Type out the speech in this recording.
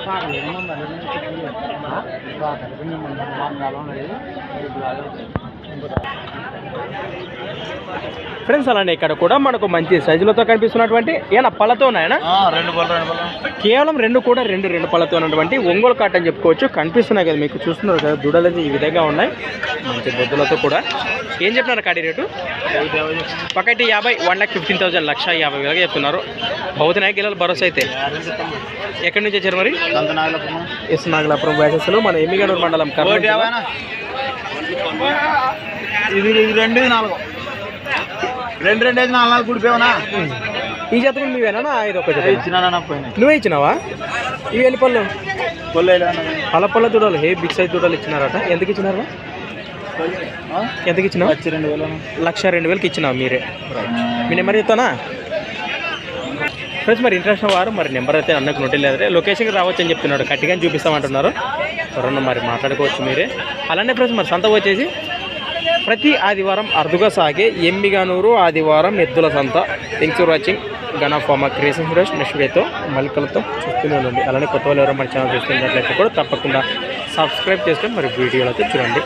Sir minimum minimum friends అలానే ఇక్కడ కూడా మనకు మంచి సైజులతో కనిపిస్తున్నటువంటి ఏనా పళ్ళతో రెండు పళ్ళు రెండు పళ్ళు. కేవలం రెండు కూడా రెండు రెండు పళ్ళతో ఉన్నటువంటి ఒంగోలు కాట్ అని చెప్పుకోవచ్చు. కనిపిస్తున్నాయి కదా మీకు చూస్తున్నారు కదా దుడలు ఈ విధంగా ఉన్నాయి. మంచి బొద్దులతో కూడా. ఏం చెప్పినారు కాడి రేటు? ఒకటి యాభై వన్ లాక్ ఫిఫ్టీన్ థౌసండ్ లక్ష యాభై వేలుగా చెప్తున్నారు. బహుతున్నాయి గిల్లలు భరోసా అయితే. ఎక్కడి నుంచి వచ్చారు మరి? ఎస్ నాగలాపురం వ్యాసెస్లో మన ఎమ్మిగనూరు మండలం కర్నూలు. ఇది రెండు నాలుగు. రెండు రెండు ఐదు నాలుగు నాలుగు కుడిపోయావునా ఈ జత కూడా నువ్వేనా ఇది ఒక జత ఇచ్చినా పోయినాయి నువ్వే ఇచ్చినావా? ఇవి ఎన్ని పళ్ళు? కొల్లు పళ్ళ పళ్ళ దుడలు. హే బిగ్ సైజ్ దుడలు ఇచ్చినారట? ఎంతకి ఇచ్చినారు? ఎంతకి ఇచ్చినావు? వచ్చి రెండు వేలు లక్ష రెండు వేలకి ఇచ్చినావు మీరే. మీ నెంబర్ చెప్తానా? ఫ్రెండ్స్ మరి ఇంట్రెస్ట్ వారు మరి నెంబర్ అయితే అన్నకు నోటి లేదంటే లొకేషన్కి రావచ్చు అని చెప్తున్నాడు. కట్టిగా చూపిస్తామంటున్నారు. ఎవరన్నా మరి మాట్లాడుకోవచ్చు మీరే. అలానే ఫ్రెండ్స్ మరి సంత వచ్చేసి ప్రతి ఆదివారం అరుదుగా సాగే ఎమ్మిగానూరు ఆదివారం ఎద్దుల సంత. Thanks for watching Gana pharma creation Suresh next వీడియోతో చూస్తూనే ఉండండి. అలానే కొత్త వాళ్ళు ఎవరో మన ఛానల్ చూస్తున్నట్లయితే కూడా తప్పకుండా సబ్స్క్రైబ్ చేసుకొని మరి వీడియోలు అయితే చూడండి.